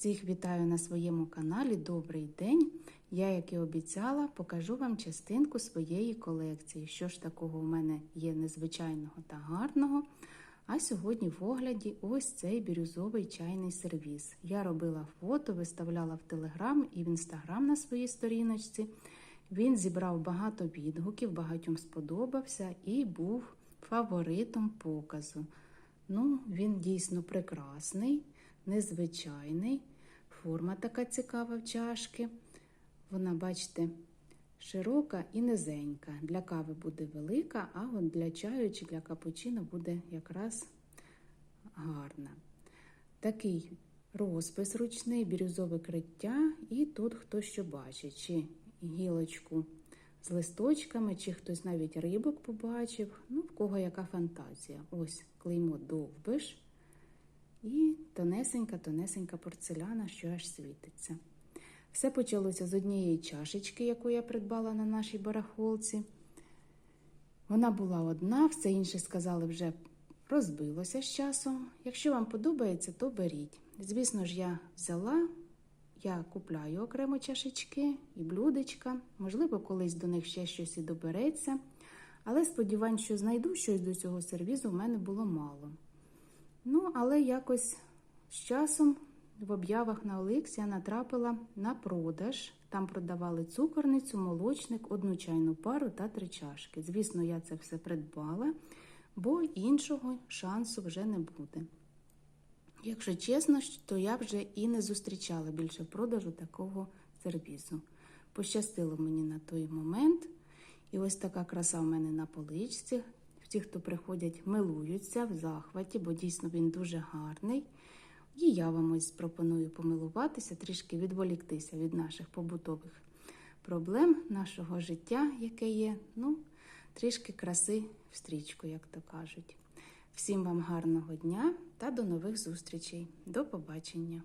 Всіх вітаю на своєму каналі. Добрий день! Я, як і обіцяла, покажу вам частинку своєї колекції. Що ж такого у мене є незвичайного та гарного. А сьогодні в огляді ось цей бірюзовий чайний сервіс. Я робила фото, виставляла в Телеграм і в Інстаграм на своїй сторіночці. Він зібрав багато відгуків, багатьом сподобався і був фаворитом показу. Ну, він дійсно прекрасний, незвичайний. Форма така цікава в чашки. Вона, бачите, широка і низенька. Для кави буде велика, а от для чаю чи для капучино буде якраз гарна. Такий розпис ручний, бірюзове криття, і тут хто що бачить, чи гілочку з листочками, чи хтось навіть рибок побачив. Ну, в кого яка фантазія. Ось клеймо довбиш і тонесенька-тонесенька порцеляна, що аж світиться. Все почалося з однієї чашечки, яку я придбала на нашій барахолці. Вона була одна, все інше сказали вже розбилося з часом. Якщо вам подобається, то беріть. Звісно ж, я взяла, я купляю окремо чашечки і блюдечка. Можливо, колись до них ще щось і добереться. Але сподівань, що знайду щось до цього сервізу, в мене було мало. Ну, але якось з часом в об'явах на Оликс я натрапила на продаж. Там продавали цукорницю, молочник, одну чайну пару та три чашки. Звісно, я це все придбала, бо іншого шансу вже не буде. Якщо чесно, то я вже і не зустрічала більше продажу такого сервізу. Пощастило мені на той момент. І ось така краса в мене на поличці. Ті, хто приходять, милуються в захваті, бо дійсно він дуже гарний. І я вам ось пропоную помилуватися, трішки відволіктися від наших побутових проблем нашого життя, яке є. Ну, трішки краси в стрічку, як то кажуть. Всім вам гарного дня та до нових зустрічей. До побачення!